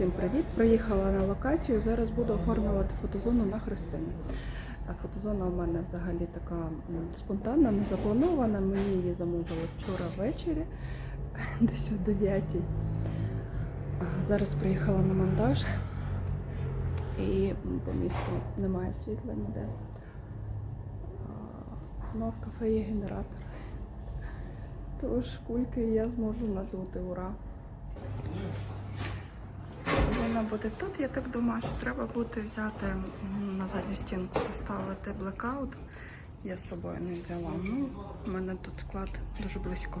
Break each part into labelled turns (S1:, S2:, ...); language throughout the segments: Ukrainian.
S1: Всім привіт! Приїхала на локацію. Зараз буду оформлювати фотозону на Христині. Фотозона у мене взагалі така спонтанна, не запланована. Мені її замовили вчора ввечері, десь о 9. А Зараз приїхала на монтаж і по місту немає світла ніде. Ну, а в кафе є генератор. Тож кульки я зможу надути, ура! Вона буде тут, я так думаю, що треба буде взяти на задню стінку поставити блекаут. Я з собою не взяла. Ну, у мене тут склад дуже близько.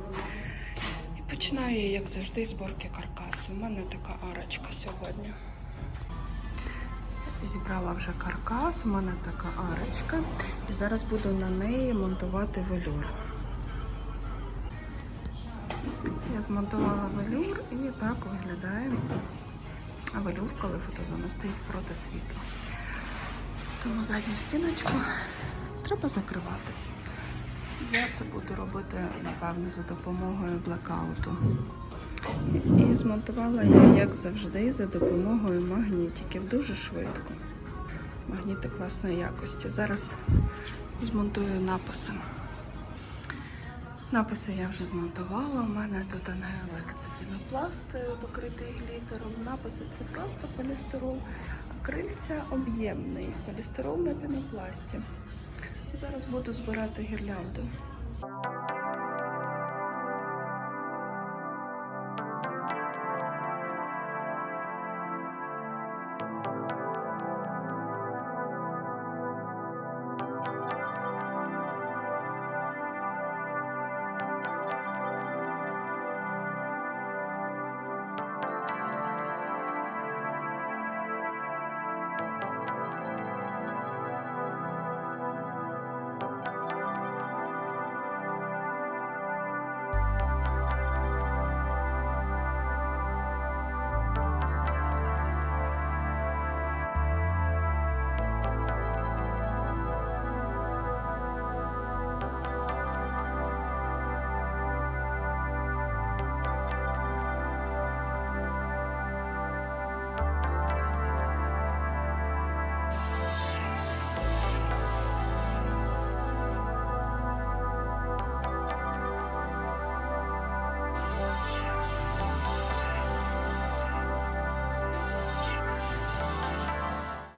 S1: І починаю як завжди, зборки каркасу. У мене така арочка сьогодні. Зібрала вже каркас, у мене така арочка. І зараз буду на неї монтувати велюр. Я змонтувала велюр і так виглядає велюр, коли фотозона стоїть проти світла. Тому задню стіночку треба закривати. Я це буду робити, напевно, за допомогою блекауту. І змонтувала я, як завжди, за допомогою магнітиків. Дуже швидко. Магніти класної якості. Зараз змонтую написи. Написи я вже змонтувала. У мене тут ангелик це пінопласт е, покритий глітером. Написи це просто полістирол, а крильця об'ємний. Полістирол на пінопласті. Зараз буду збирати гірлянду.